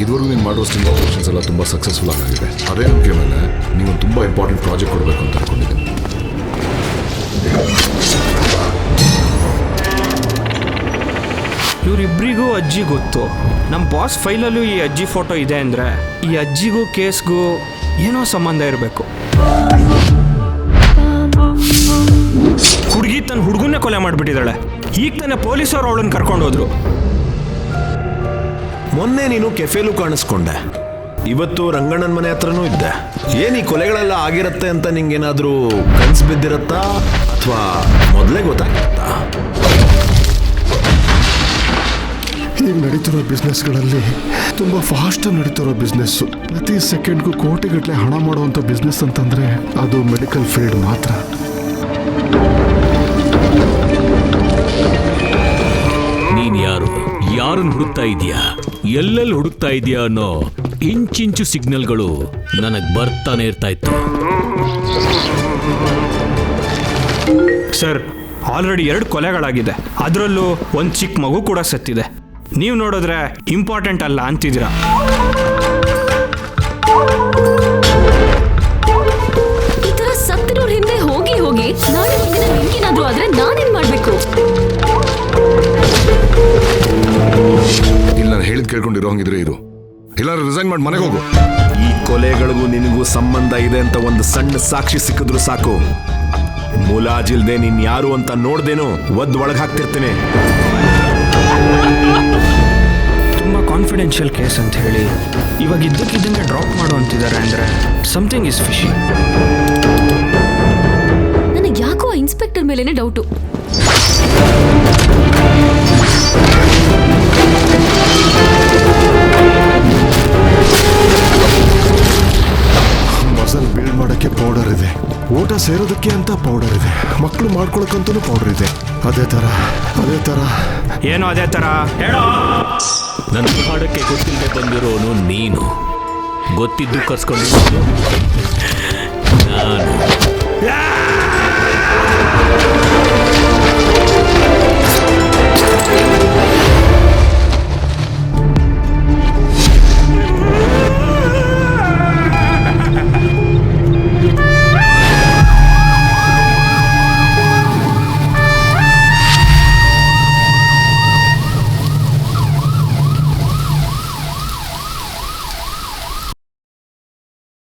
ಇದುವರೆಗೂ ನೀನು ಮಾಡೋ ಸ್ಟಿಂಗ್ ಆಪರೇಷನ್ಸ್ ಎಲ್ಲ ತುಂಬ ಸಕ್ಸಸ್ಫುಲ್ ಆಗಿದೆ. ಅದೇ ನಂಬಿಕೆ ಮೇಲೆ ನೀವು ತುಂಬ ಇಂಪಾರ್ಟೆಂಟ್ ಪ್ರಾಜೆಕ್ಟ್ ಕೊಡಬೇಕು ಅಂತ ಅನ್ಕೊಂಡಿದ್ದೀನಿ. ಇವರಿಬ್ಬರಿಗೂ ಅಜ್ಜಿ ಗೊತ್ತು. ನಮ್ಮ ಬಾಸ್ ಫೈಲಲ್ಲೂ ಈ ಅಜ್ಜಿ ಫೋಟೋ ಇದೆ ಅಂದರೆ ಈ ಅಜ್ಜಿಗೂ ಕೇಸ್ಗೂ ಏನೋ ಸಂಬಂಧ ಇರಬೇಕು. ಹುಡುಗಿ ತನ್ನ ಹುಡುಗನ್ನೇ ಕೊಲೆ ಮಾಡಿಬಿಟ್ಟಿದ್ದಾಳೆ. ಈಗ ತಾನೇ ಪೊಲೀಸರು ಅವಳನ್ನು ಕರ್ಕೊಂಡು ಹೋದ್ರು ಮೊನ್ನೆ ನೀನು ಕೆಫೆಲು ಕಾಣಿಸ್ಕೊಂಡೆ. ಇವತ್ತು ರಂಗಣ್ಣನ ಮನೆ ಹತ್ರನೂ ಇದ್ದೆ. ಏನ್ ಈ ಕೊಲೆಗಳೆಲ್ಲ ಆಗಿರತ್ತೆ ಅಂತ ನಿಂಗೇನಾದ್ರೂ ಕನ್ಸು ಬಿದ್ದಿರತ್ತಾ? ಅಥವಾ ಮೊದಲೇ ಗೊತ್ತಾಗಿರುತ್ತಾ? ಈಗ ನಡೀತಿರೋ ಬಿಸ್ನೆಸ್ಗಳಲ್ಲಿ ತುಂಬ ಫಾಸ್ಟ್ ನಡೀತಿರೋ ಬಿಸ್ನೆಸ್ಸು. ಪ್ರತಿ ಸೆಕೆಂಡ್ಗೂ ಕೋಟಿಗಟ್ಟಲೆ ಹಣ ಮಾಡುವಂಥ ಬಿಸ್ನೆಸ್ ಅಂತಂದರೆ ಅದು ಮೆಡಿಕಲ್ ಫೀಲ್ಡ್ ಮಾತ್ರ. ಯಾರನ್ನ ಹುಡುಕ್ತಾ ಇದೀಯಾ? ಎಲ್ಲೆಲ್ಲಿ ಹುಡುಕ್ತಾ ಇದೀಯಾ ಅನ್ನೋ ಇಂಚಿಂಚು ಸಿಗ್ನಲ್ಗಳು ನನಗೆ ಬರ್ತಾನೆ ಇರ್ತಾ ಇತ್ತು. ಸರ್ ಆಲ್ರೆಡಿ ಎರಡು ಕೊಲೆಗಳಾಗಿದೆ. ಅದರಲ್ಲೂ ಒಂದು ಚಿಕ್ಕ ಮಗು ಕೂಡ ಸತ್ತಿದೆ. ನೀವು ನೋಡಿದ್ರೆ ಇಂಪಾರ್ಟೆಂಟ್ ಅಲ್ಲ ಅಂತಿದ್ದೀರಾ? ಈ ತರ ಸತ್ತಿರೋರ್ ಹಿಂದೆ ಹೋಗಿ ಹೋಗಿ ನಾಳೆ ಹಿಂದಿನ ನಿಮ್ಗೇನಾದ್ರೂ ಆದ್ರೆ ಕೇಳ್ಕೊಂಡಿರೋ ಹಂಗಿದ್ರೆ ಇದು. ಇಲ್ಲ ರಿಸೈನ್ ಮಾಡಿ ಮನೆಗೆ ಹೋಗು. ಈ ಕೊಲೆಗಳಿಗೂ ನಿನಗೂ ಸಂಬಂಧ ಇದೆ ಅಂತ ಒಂದು ಸಣ್ಣ ಸಾಕ್ಷಿ ಸಿಕ್ಕಿದ್ರು ಸಾಕು. ಮುಲಾಜಿಲ್ದೆ ನೀನ್ ಯಾರು ಅಂತ ನೋಡ್ದೇನು ಒದ್ ಒಳಗೆ ಹಾಕ್ತಿರ್ತೀನಿ ತುಂಬ ಕಾನ್ಫಿಡೆನ್ಷಿಯಲ್ ಕೇಸ್ ಅಂತ ಹೇಳಿ ಇವಾಗ ಇದ್ದಕ್ಕಿದ್ದಂಗೆ ಡ್ರಾಪ್ ಮಾಡು ಅಂತಿದ್ದಾರೆ ಅಂದ್ರೆ ಸಮಥಿಂಗ್ ಇಸ್ ಫಿಶಿ ನನಗೆ ಯಾಕೋ ಆ ಇನ್ಸ್ಪೆಕ್ಟರ್ ಮೇಲೇನೆ ಡೌಟು ಬಿಲ್ಡ್ ಪೌಡರ್ ಇದೆ. ಊಟ ಸೇರೋದಕ್ಕೆ ಅಂತ ಪೌಡರ್ ಇದೆ. ಮಕ್ಕಳು ಮಾಡ್ಕೊಳಕ್ಕಂತೂ ಪೌಡರ್ ಇದೆ. ಅದೇ ಥರ ಅದೇ ಥರ ಏನೋ ಅದೇ ಥರ ಹೇಳೋ? ನನ್ನ ಹಾಡಕ್ಕೆ ಗೊತ್ತಿಲ್ಲದೆ ಬಂದಿರೋನು ನೀನು. ಗೊತ್ತಿದ್ದು ಕರ್ಸ್ಕೊಂಡಿರೋನು ನಾನು. ಯಾ!